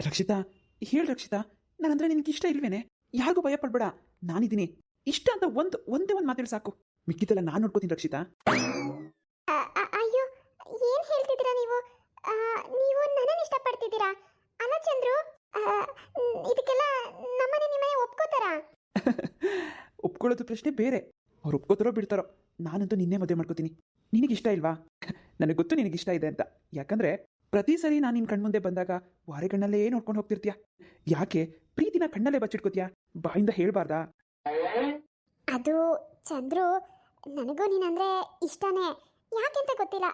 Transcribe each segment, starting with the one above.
ರಕ್ಷಿತಾ ಹೇಳು ರಕ್ಷಿತಾ ನಾನಂದ್ರೆ ನಿನ್ಗೆ ಇಷ್ಟ ಇಲ್ವೇನೆ? ಯಾರಿಗೂ ಭಯ ಪಡ್ಬೇಡ ನಾನಿದ್ದೀನಿ. ಇಷ್ಟ ಅಂತ ಒಂದು ಒಂದೇ ಒಂದು ಮಾತಾಡಿ ಸಾಕು. ಮಿಕ್ಕಿದ್ದೆಲ್ಲ ನಾನು ನೋಡ್ಕೋತೀನಿ ರಕ್ಷಿತಾ. ಅಯ್ಯೋ ಏನ್ ಹೇಳ್ತಿದ್ದೀರಾ ನೀವು? ನೀವು ನನ್ನನ್ನು ಇಷ್ಟಪಡ್ತಿದ್ದೀರಾ? ಅಲ್ಲ ಚಂದ್ರು ಇದಕ್ಕೆಲ್ಲ ನಮ್ಮನೆ ನಿಮ್ಮನೆ ಒಪ್ಕೋತಾರ? ಒಪ್ಕೊಳ್ಳೋದು ಪ್ರಶ್ನೆ ಬೇರೆ. ಅವ್ರು ಒಪ್ಕೋತಾರೋ ಬಿಡ್ತಾರೋ ನಾನಂತೂ ನಿನ್ನೆ ಮದುವೆ ಮಾಡ್ಕೋತೀನಿ. ನಿನಗಿಷ್ಟ ಇಲ್ವಾ? ನನಗೆ ಗೊತ್ತು ನಿನಗಿಷ್ಟ ಇದೆ ಅಂತ. ಯಾಕಂದ್ರೆ ಪ್ರತಿ ಸರಿ ನಾನು ನಿನ್ನ ಕಣ್ಮುಂದೆ ಬಂದಾಗ ವಾರೆ ಕಣ್ಣಲ್ಲೇ ನೋಡ್ಕೊಂಡು ಹೋಗ್ತಿರ್ತೀಯ? ಯಾಕೆ? ಪ್ರೀತಿನ ಕಣ್ಣಲ್ಲೇ ಬಚ್ಚಿಟ್ಕೋತೀಯ? ಬಾಯಿಂದ ಹೇಳ್ಬಾರ್ದಾ? ಅದು ಚಂದ್ರು, ನನಗೂ ನೀನಂದ್ರೆ ಇಷ್ಟನೇ. ಯಾಕೆಂತ ಗೊತ್ತಿಲ್ಲ.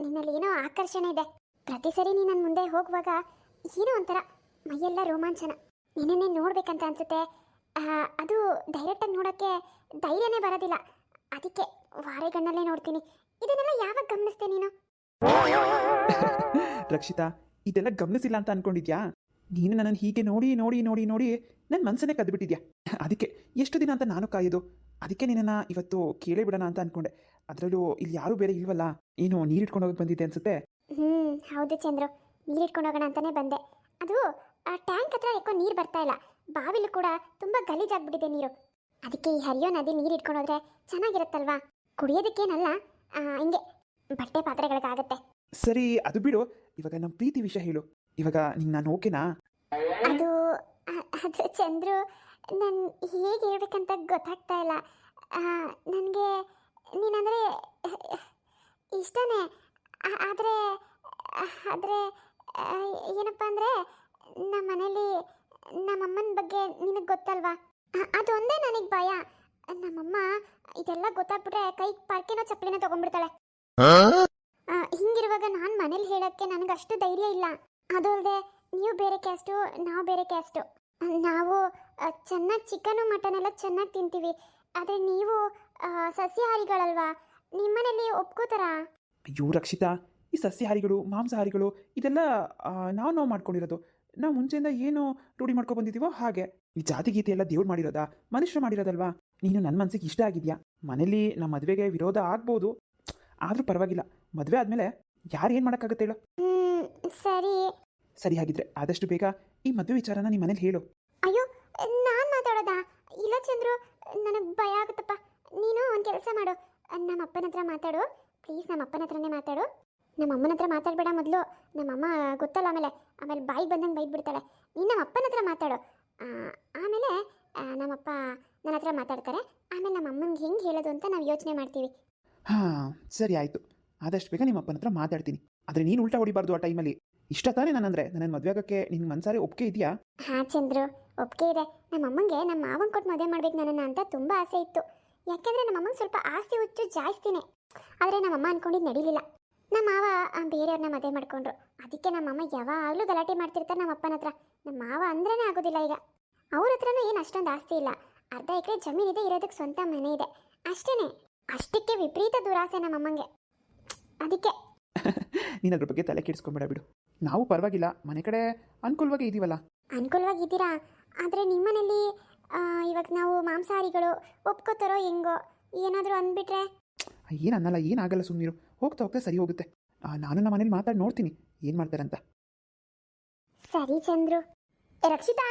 ನಿನ್ನಲ್ಲಿ ಏನೋ ಆಕರ್ಷಣೆ ಇದೆ. ಪ್ರತಿ ಸರಿ ನೀನು ನನ್ನ ಮುಂದೆ ಹೋಗುವಾಗ ಏನೋ ಒಂಥರ ಮೈಯೆಲ್ಲ ರೋಮಾಂಚನ. ನಿನ್ನೇ ನೋಡ್ಬೇಕಂತ ಅನ್ಸುತ್ತೆ. ಅದು ಡೈರೆಕ್ಟಾಗಿ ನೋಡೋಕ್ಕೆ ಧೈರ್ಯನೇ ಬರೋದಿಲ್ಲ. ಅದಕ್ಕೆ ವಾರೆಗಣ್ಣಲ್ಲೇ ನೋಡ್ತೀನಿ. ಇದನ್ನೆಲ್ಲ ಯಾವಾಗ ಗಮನಿಸ್ತೇನೆ ನೀನು? ರಕ್ಷಿತಾ, ಇದೆಲ್ಲ ಗಮನಿಸಿಲ್ಲ ಅಂತ ಅನ್ಕೊಂಡಿದ್ಯಾ? ನೀನು ನನ್ನನ್ನು ಹೀಗೆ ನೋಡಿ ನೋಡಿ ನೋಡಿ ನೋಡಿ ನನ್ನ ಮನಸ್ಸನ್ನೇ ಕದ್ಬಿಟ್ಟಿದ್ಯಾ? ಅದಕ್ಕೆ ಎಷ್ಟು ದಿನ ಅಂತ ನಾನು ಕಾಯೋದು? ಅದಕ್ಕೆ ನಿನ್ನನ್ನು ಇವತ್ತು ಕೇಳೇ ಬಿಡೋಣ ಅಂತ ಅನ್ಕೊಂಡೆ. ಅದರಲ್ಲೂ ಇಲ್ಲಿ ಯಾರು ಬೇರೆ ಇಲ್ವಲ್ಲ? ಏನು ನೀರಿಟ್ಕೊಂಡು ಹೋಗಕ್ಕೆ ಬಂದಿದ್ದೆ ಅನ್ಸುತ್ತೆ? ಹ್ಮ್, ಹೌದು ಚಂದ್ರು. ನೀರು ಇಟ್ಕೊಂಡು ಹೋಗೋಣ ಅಂತಾನೆ ಬಂದೆ. ಅದು, ಆ ಟ್ಯಾಂಕ್ ಹತ್ರ ಯಾಕೋ ನೀರು ಬರ್ತಾ ಇಲ್ಲ. ಬಾವಿಲು ಕೂಡ ತುಂಬಾ ಗಲೀಜಾಗ್ಬಿಟ್ಟಿದೆ ನೀರು. ಅದಕ್ಕೆ ಈ ಹರಿಯೋ ನದಿ ನೀರು ಇಟ್ಕೊಂಡು ಹೋದ್ರೆ ಚೆನ್ನಾಗಿರುತ್ತಲ್ವಾ? ಕುಡಿಯೋದಕ್ಕೇನಲ್ಲ? ಹಿಂಗೆ ಬಟ್ಟೆ ಪಾತ್ರೆಗಳಿಗಾಗತ್ತೆ. ಸರಿ ಅದು ಬಿಡು. ಇವಾಗ ನಮ್ಮ ಪ್ರೀತಿ ವಿಷಯ ಹೇಳು. ಇವಾಗ ನಿನ್ನ ನಾನು ಓಕೆನಾ? ಅದು ಅದು ಚಂದ್ರು ನನ್ ಹೇಗೆ ಹೇಳ್ಬೇಕಂತ ಗೊತ್ತಾಗ್ತಾ ಇಲ್ಲ. ನನಗೆ ನೀನಂದ್ರೆ ಇಷ್ಟನೇ. ಆದ್ರೆ ಆದ್ರೆ ಏನಪ್ಪ ಅಂದರೆ ನಮ್ಮ ಮನೇಲಿ ನಮ್ಮಮ್ಮನ ಬಗ್ಗೆ ನಿನಗೆ ಗೊತ್ತಲ್ವಾ? ಅದೊಂದೇ ನನಗೆ ಭಯ. ನಮ್ಮಮ್ಮ ಇದೆಲ್ಲ ಗೊತ್ತಾಗ್ಬಿಟ್ರೆ ಕೈ ಪಾರ್ಕೆನೋ ಚಪ್ಪಲಿನೋ ತಗೊಂಡ್ಬಿಡ್ತಾಳೆ. ಹಿಂಗಿರುವಾಗ ನಾನು ಮನೇಲಿ ಹೇಳಕ್ಕೆ ನನಗೆ ಅಷ್ಟು ಧೈರ್ಯ ಇಲ್ಲ. ಅದು ಅಲ್ಲದೆ ನೀವು ಬೇರೆ ಕ್ಯಾಸ್ಟು ನಾವು ಬೇರೆ ಕ್ಯಾಸ್ಟು. ನಾವು ಚೆನ್ನಾಗಿ ಚಿಕನು ಮಟನ್ ಎಲ್ಲ ಚೆನ್ನಾಗಿ ತಿಂತೀವಿ. ಆದರೆ ನೀವು ಸಸ್ಯಾಹಾರಿಗಳಲ್ವಾ? ನಿಮ್ಮನೇಲಿ ಒಪ್ಕೋತಾರಾ? ಅಯ್ಯೋ ರಕ್ಷಿತಾ ಈ ಸಸ್ಯಾಹಾರಿಗಳು ಮಾಂಸಾಹಾರಿಗಳು ಇದೆಲ್ಲ ನಾವು ನಾವು ಮಾಡ್ಕೊಂಡಿರೋದು. ನಾವು ಮುಂಚೆಯಿಂದ ಏನು ರೂಢಿ ಮಾಡ್ಕೊ ಬಂದಿದ್ದೀವೋ ಹಾಗೆ. ಈ ಜಾತಿ ಗೀತೆ ಎಲ್ಲ ದೇವ್ರು ಮಾಡಿರೋದಾ? ಮನುಷ್ಯರು ಮಾಡಿರೋದಲ್ವಾ? ನೀನು ನನ್ನ ಮನಸ್ಸಿಗೆ ಇಷ್ಟ ಆಗಿದ್ಯಾ? ಮನೇಲಿ ನಮ್ಮ ಮದುವೆಗೆ ವಿರೋಧ ಆಗ್ಬೋದು. ಆದರೂ ಪರವಾಗಿಲ್ಲ. ಮದುವೆ ಆದಮೇಲೆ ಯಾರು ಏನು ಮಾಡೋಕ್ಕಾಗತ್ತೆ ಹೇಳು? ಸರಿ. ಸರಿ ಹಾಗಿದ್ರೆ ಆದಷ್ಟು ಬೇಗ ಈ ಮದುವೆ ವಿಚಾರನ ನಿಮ್ಮ ಮನೇಲಿ ಹೇಳು. ಅಯ್ಯೋ ನಾನು ಮಾತಾಡೋದಾ? ಇಲ್ಲ ಚಂದ್ರು ನನಗೆ ಭಯ ಆಗುತ್ತಪ್ಪ. ನೀನು ಒಂದು ಕೆಲಸ ಮಾಡು. ನಮ್ಮ ಅಪ್ಪನ ಹತ್ರ ಮಾತಾಡು. ಪ್ಲೀಸ್ ನಮ್ಮ ಅಪ್ಪನ ಹತ್ರನೇ ಮಾತಾಡು. ನಮ್ಮ ಅಮ್ಮನ ಹತ್ರ ಮಾತಾಡಬೇಡ ಮೊದಲು. ನಮ್ಮಮ್ಮ ಗೊತ್ತಲ್ಲ ಆಮೇಲೆ. ಆಮೇಲೆ ಬಾಯಿ ಬಂದಂಗೆ ಬೈದ್ಬಿಡ್ತಾಳೆ. ನೀನು ನಮ್ಮ ಅಪ್ಪನ ಹತ್ರ ಮಾತಾಡು. ಆಮೇಲೆ ನಮ್ಮ ನಮ್ಮಪ್ಪ ನನ್ನ ಹತ್ರ ಮಾತಾಡ್ತಾರೆ. ಆಮೇಲೆ ನಮ್ಮ ಅಮ್ಮನಿಗೆ ಹೆಂಗೆ ಹೇಳೋದು ಅಂತ ನಾವು ಯೋಚನೆ ಮಾಡ್ತೀವಿ. ಹಾಂ ಸರಿ ಆಯಿತು. ಆದಷ್ಟು ಬೇಗ ನಿಮ್ಮ ಅಪ್ಪನ ಹತ್ರ ಮಾತಾಡ್ತೀನಿ. ಆದರೆ ನೀನು ಉಲ್ಟಾ ಹೊಡಿಬಾರ್ದು ಆ ಟೈಮಲ್ಲಿ ಇಷ್ಟ ತಾನೇ ನಾನಂದ್ರೆ? ನನ್ನ ಮದುವೆ ಆಗೋಕ್ಕೆ ನಿನ್ನ ಮನ್ಸಾರೆ ಒಪ್ಪಿಗೆ ಇದೆಯಾ? ಹಾಂ ಚಂದ್ರು. ಒಪ್ಪಿಗೆ ಇದೆ. ನಮ್ಮ ಅಮ್ಮಂಗೆ ನಮ್ಮ ಮಾವನ ಕೊಟ್ಟು ಮದುವೆ ಮಾಡ್ಬೇಕು ನನ್ನನ್ನು ಅಂತ ತುಂಬ ಆಸೆ ಇತ್ತು. ಯಾಕೆಂದರೆ ನಮ್ಮ ಅಮ್ಮಂಗೆ ಸ್ವಲ್ಪ ಆಸ್ತಿ ಹುಚ್ಚು ಜಾಸ್ತಿನೇ. ಆದರೆ ನಮ್ಮ ಅಮ್ಮ ಅನ್ಕೊಂಡಿದ್ದು ನಡೀಲಿಲ್ಲ. ನಮ್ಮ ಮಾವ ಆ, ಬೇರೆಯವ್ರನ್ನ ಮದುವೆ ಮಾಡ್ಕೊಂಡ್ರು. ಅದಕ್ಕೆ ನಮ್ಮ ಅಮ್ಮ ಯಾವಾಗಲೂ ಗಲಾಟೆ ಮಾಡ್ತಿರ್ತಾರೆ ನಮ್ಮ ಅಪ್ಪನ ಹತ್ರ. ನಮ್ಮ ಮಾವ ಅಂದ್ರೇ ಆಗೋದಿಲ್ಲ ಈಗ. ಅವ್ರ ಹತ್ರನೂ ಏನು ಅಷ್ಟೊಂದು ಆಸ್ತಿ ಇಲ್ಲ. ಅರ್ಧ ಎಕರೆ ಜಮೀನಿದೆ ಇರೋದಕ್ಕೆ ಸ್ವಂತ ಮನೆ ಇದೆ. ಅಷ್ಟೇ ಅಷ್ಟಕ್ಕೆ ವಿಪರೀತ ದುರಾಸೆ ನಮ್ಮಮ್ಮಂಗೆ ಅದಕ್ಕೆ. ನೀನು ಅದ್ರ ಬಗ್ಗೆ ತಲೆ ಕೆಡಿಸ್ಕೊಂಬೇಡ ಬಿಡು. ನಾವು ಪರವಾಗಿಲ್ಲ ಮನೆ ಕಡೆ ಅನುಕೂಲವಾಗಿ ಇದೀವಲ್ಲ. ಅನುಕೂಲವಾಗಿದ್ದೀರಾ ಆದರೆ ನಿಮ್ಮನೇಲಿ ಆ, ಇವಾಗ ನಾವು ಮಾಂಸಾಹಾರಿಗಳು ಒಪ್ಕೋತಾರೋ ಹೆಂಗೋ ಏನಾದರೂ ಅಂದ್ಬಿಟ್ರೆ? ಏನು ಅನ್ನಲ್ಲ ಏನಾಗಲ್ಲ ಸುಮ್ಮನಿರು ಹೋಗ್ತಾ ಹೋಗ್ತಾ ಸರಿ ಹೋಗುತ್ತೆ. ಆ, ನಾನು ನಮ್ಮ ಮನೇಲಿ ಮಾತಾಡಿ ನೋಡ್ತೀನಿ. ಏನು ಮಾಡ್ತಾರಂತ. ಸರಿ ಚಂದ್ರು. ರಕ್ಷಿತಾ ರಕ್ಷಿತಾ?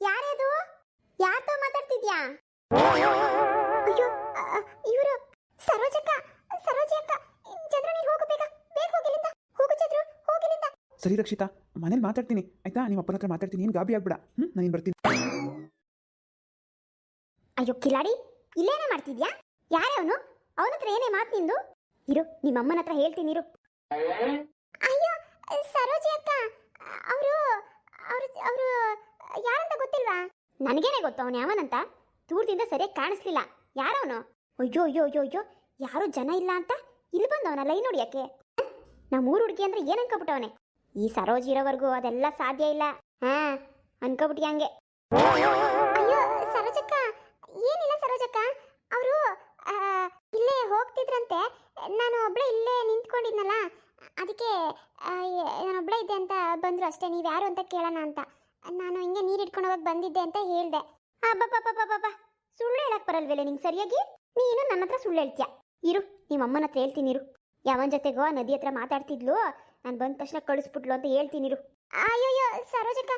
ಯಾರದು? ಯಾರ್ತೋ ಮಾತಾಡ್ತಿದ್ಯಾ? ಅಯ್ಯೋ ಇವರು ಸರೋಜಕ್ಕ ಸರೋಜಿ ಅಕ್ಕ ಚಂದ್ರು ನೀನು ಹೋಗು ಬೇಗ ಬೇಗ ಹೋಗು ಚಂದ್ರು ಹೋಗಿಲ್ಲಿಂದ ಸರಿ ರಕ್ಷಿತಾ ಮನೇಲಿ ಮಾತಾಡ್ತೀನಿ ಆಯ್ತಾ? ನಿಮ್ಮ ಅಪ್ಪನ ಹತ್ರ ಮಾತಾಡ್ತೀನಿ ಏನು ಗಾಬಿ ಆಗ್ಬಿಡ. ಹ್ಞೂ ನಾನು ಬರ್ತೀನಿ. ಅಯ್ಯೋ ಕಿಲಾಡಿ ಇಲ್ಲೇನೇ ಮಾಡ್ತಿದ್ಯಾ? ಯಾರೇ ಅವನು? ಅವನ ಹತ್ರ ಏನೇ ಮಾತು ನಿಂದು? ಇರು ನಿಮ್ಮ ಅಮ್ಮನ ಹತ್ರ ಹೇಳ್ತೀನಿ ಇರು. ಅಯ್ಯೋ ಸರೋಜಿ ಅಕ್ಕ ಅವರು ಅವರು ಅವರು ಯಾರಂತ ಗೊತ್ತಿಲ್ವಾ? ನನಗೇನೆ ಗೊತ್ತು ಅವನು ಯಾವನಂತ? ದೂರದಿಂದ ಸರಿಯಾಗಿ ಕಾಣಿಸ್ಲಿಲ್ಲ. ಯಾರವನು ಅಯ್ಯೋ ಅಯ್ಯೋ ಅಯ್ಯೋ ಅಯ್ಯೋ, ಯಾರು ಜನ ಇಲ್ಲ ಅಂತ ಇಲ್ಲಿ ಬಂದವನ ಲೈನ್ ನೋಡಿಯಕ್ಕೆ ನಮ್ಮ ಊರು ಹುಡುಗಿ ಅಂದ್ರೆ ಏನ್ ಅನ್ಕೊಬಿಟ್ಟವನೆ? ಈ ಸರೋಜ್ ಇರೋವರೆಗೂ ಅದೆಲ್ಲ ಸಾಧ್ಯ ಇಲ್ಲ. ಹಾ ಅನ್ಕೊಬಿಟ್ಟಿ ಹಂಗೆ. ಅಯ್ಯೋ, ಸರೋಜಕ್ಕ, ಏನಿಲ್ಲ ಸರೋಜಕ್ಕ. ಅವರು ಇಲ್ಲೇ ಹೋಗ್ತಿದ್ರಂತೆ. ನಾನು ಒಬ್ಳೆ ಇಲ್ಲೇ ನಿಂತ್ಕೊಂಡಿದ್ನಲ್ಲ. ಅದಕ್ಕೆ ನಾನು ಒಬ್ಳೆ ಇದ್ದೆ ಅಂತ ಬಂದ್ರು ಅಷ್ಟೇ. ನೀವು ಯಾರು ಅಂತ ಕೇಳೋಣ ಅಂತ. ನಾನು ಹಿಂಗೆ ನೀರು ಇಟ್ಕೊಂಡು ಹೋಗಕ್ಕೆ ಬಂದಿದ್ದೆ ಅಂತ ಹೇಳ್ದೆ. ಅಬ್ಬಬ್ಬಬ್ಬಬ್ಬಬ್ಬ ಸುಳ್ಳು ಹೇಳಕ್ ಬರಲ್ವೇಲೆ ನಿಂಗೆ ಸರಿಯಾಗಿ? ನೀನು ನನ್ನ ಹತ್ರ ಸುಳ್ಳು ಹೇಳ್ತೀಯ? ಇರು ನಿಮ್ಮ ಅಮ್ಮನ ಹತ್ರ ಹೇಳ್ತೀನಿ ಇರು. ಯಾವನ ಜೊತೆಗೋ ನದಿ ಹತ್ರ ಮಾತಾಡ್ತಿದ್ಲು ನಾನು ಬಂದ ತಕ್ಷಣ ಕಳಿಸ್ಬಿಟ್ಲು ಅಂತ ಹೇಳ್ತೀನಿ ಇರು. ಅಯ್ಯೋಯ್ಯೋ ಸರೋಜಕ್ಕ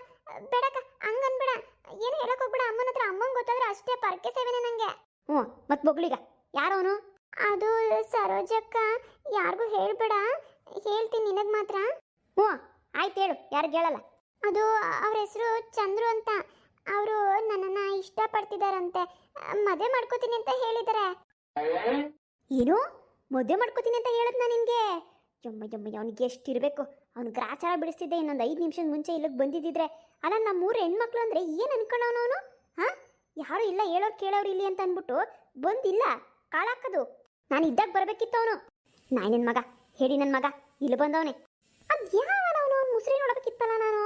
ಬೇಡಕ್ಕ ಹಂಗನ್ಬೇಡ. ಏನು ಹೇಳಕ್ ಹೋಗ್ಬೇಡ ಅಮ್ಮನ ಹತ್ರ ಅಮ್ಮಂಗೆ ಗೊತ್ತಾದ್ರೆ ಅಷ್ಟೇ ಪರ್ಕೆ ಸೇವೆನೆ ನಂಗೆ. ಹ್ಞೂ ಮತ್ತೆ ಬೊಗ್ಳಿಗ ಯಾರವನು ಅದು ಸರೋಜಕ್ಕ ಯಾರಿಗೂ ಹೇಳ್ಬೇಡ. ಹೇಳ್ತೀನಿ ನಿನಗೆ ಮಾತ್ರ. ಹ್ಞೂ ಆಯ್ತು ಹೇಳು ಯಾರಿಗೆ ಹೇಳಲ್ಲ. ಅದು ಅವ್ರ ಹೆಸರು ಚಂದ್ರು ಅಂತ. ಅವರು ನನ್ನನ್ನು ಇಷ್ಟಪಡ್ತಿದಾರಂತೆ. ಮದುವೆ ಮಾಡ್ಕೋತೀನಿ ಅಂತ ಹೇಳಿದಾರೆ. ಏನು? ಮದುವೆ ಮಾಡ್ಕೋತೀನಿ ಅಂತ ಹೇಳಿದ್ನಾ ನಿನಗೆ? ಯಮ್ಮ ಯಮ್ಮ ಎಷ್ಟು ಎಷ್ಟಿರಬೇಕು ಅವ್ನು ಗ್ರಾಚಾರ ಬಿಡಿಸ್ತಿದ್ದೆ, ಇನ್ನೊಂದು ಐದು ನಿಮಿಷದ ಮುಂಚೆ ಇಲ್ಲಿಗೆ ಬಂದಿದ್ದಿದ್ರೆ. ಅಲ್ಲ, ನಮ್ಮೂರು ಹೆಣ್ಮಕ್ಳು ಅಂದರೆ ಏನು ಅನ್ಕೊಂಡವನು ಅವನು? ಹಾಂ? ಯಾರು ಇಲ್ಲ, ಹೇಳೋರು ಕೇಳೋರು ಇಲ್ಲಿ ಅಂತ ಅಂದ್ಬಿಟ್ಟು ಬಂದಿಲ್ಲ. ಕಾಳಾಕದು. ನಾನು ಇದ್ದಾಗ ಬರಬೇಕಿತ್ತು ಅವನು. ನಾನಿನ ಮಗ, ಹೇಳಿ ನನ್ನ ಮಗ, ಇಲ್ಲಿ ಬಂದವನೇ. ಅದು ಯಾವನವನು ಮುಸ್ರಿ ನೋಡಬೇಕಿತ್ತಲ್ಲ ನಾನು.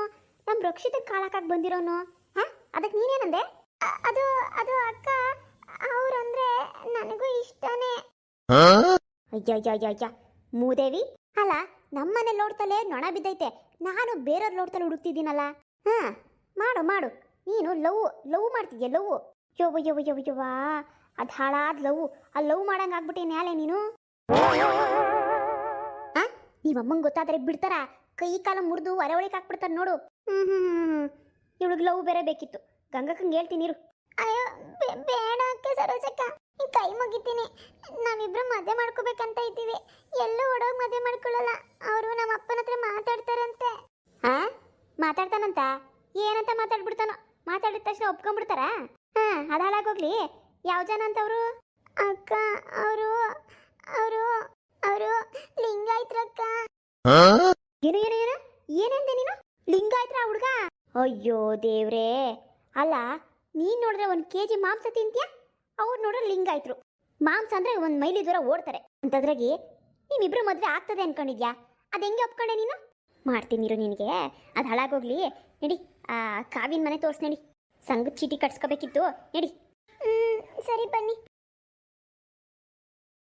ನಮ್ಮ ರಕ್ಷಿತ ಕಾಳಾಕಾಗಿ ಬಂದಿರೋನು. ಅದಕ್ಕೆ ನೀನೇನಂದೆ? ಅದು ಅದು ಅಕ್ಕ ಅವ್ರಂದ್ರೆ ನನಗೂ ಇಷ್ಟನೇ. ಅಯ್ಯಯ್ಯಯ್ಯಯ್ಯ ಮೂದೇವಿ. ಅಲ್ಲ ನಮ್ಮನೆ ನೋಡ್ತಲೇ ನೊಣ ಬಿದ್ದೈತೆ. ನಾನು ಬೇರೆಯವ್ರ ನೋಡ್ತಲೇ ಹುಡುಕ್ತಿದ್ದೀನಲ್ಲ. ಹಾ ಮಾಡು ಮಾಡು. ನೀನು ಲವ್ ಲವ್ ಮಾಡ್ತಿದ್ಯಾ ಲವ್? ಯೋವ ಯೋವ ಯೋವ ಯೋವ ಅದು ಹಾಳಾದ ಲವ್. ಆ ಲವ್ ಮಾಡಂಗ್ ಆಗ್ಬಿಟ್ಟಿ ನ್ಯಾಲೆ ನೀನು? ಆ ನೀವಮ್ಮಂಗೆ ಗೊತ್ತಾದ್ರೆ ಬಿಡ್ತಾರ. ಕೈ ಕಾಲ ಮುರಿದು ಹೊರೆ ಒಳಗೆ ಹಾಕ್ಬಿಡ್ತಾರೆ ನೋಡು. ಹ್ಮ್ ಹ್ಮ್. ಇವಳಿಗೆ ಲವ್ ಬೇರೆ ಬೇಕಿತ್ತು. ಗಂಗಕ್ಕಂಗೆ ಹೇಳ್ತೀನಿ ಇರು. ಅಯ್ಯೋ ಬೇಡ ಅಕ್ಕ ಸರೋಜಕ್ಕ. ಈ ಕೈ ಮುಗಿತೀನಿ. ನಾವಿಬ್ರು ಮದುವೆ ಮಾಡ್ಕೋಬೇಕಂತ ಇದ್ದೀವಿ. ಎಲ್ಲೂ ಓಡೋ ಮದುವೆ ಮಾಡ್ಕೊಳ್ಳಲ್ಲ. ಅವರು ನಮ್ಮ ಅಪ್ಪನ ಹತ್ರ ಮಾತಾಡ್ತಾರಂತೆ. ಹಾ ಮಾತಾಡ್ತಾನಂತ? ಏನಂತ ಮಾತಾಡ್ಬಿಡ್ತಾನೋ? ಮಾತಾಡಿದ ತಕ್ಷಣ ಒಪ್ಕೊಂಡ್ಬಿಡ್ತಾರ ಹಾ ಅದು ಹಾಳಾಗೋಗ್ಲಿ ಯಾವ ಜನ ಅಂತ ಅವರು? ಅಕ್ಕ ಅವರು ಅವರು ಅವರು ಲಿಂಗಾಯತ್ರಕ್ಕ ಏನು ಏನು ಏನು? ಏನಂದೆ ನೀನು? ಲಿಂಗಾಯತ್ರ ಹುಡುಗ? ಅಯ್ಯೋ ದೇವ್ರೇ. ಅಲ್ಲ, ನೀನು ನೋಡಿದ್ರೆ ಒಂದು ಕೆ ಜಿ ಮಾಂಸ ತಿಂತೀಯಾ? ಅವ್ರು ನೋಡ್ರೆ ಲಿಂಗಾಯ್ತರು ಮಾಂಸ ಅಂದ್ರೆ ಒಂದು ಮೈಲಿ ದೂರ ಓಡ್ತಾರೆ. ಅಂತದ್ರಾಗಿ ನಿಮ್ಮಿಬ್ಬರು ಮದುವೆ ಆಗ್ತದೆ ಅನ್ಕೊಂಡಿದ್ಯಾ? ಅದು ಹೆಂಗೆ ಒಪ್ಕೊಂಡೆ ನೀನು? ಮಾಡ್ತೀನಿ ಇರು ನಿನಗೆ. ಅದು ಹಾಳಾಗೋಗ್ಲಿ. ನಡಿ, ಆ, ಕಾವಿನ ಮನೆ ತೋರ್ಸ್ ನಡಿ. ಸಂಘದ ಚೀಟಿ ಕಟ್ಸ್ಕೋಬೇಕಿತ್ತು. ನಡಿ. ಸರಿ ಬನ್ನಿ.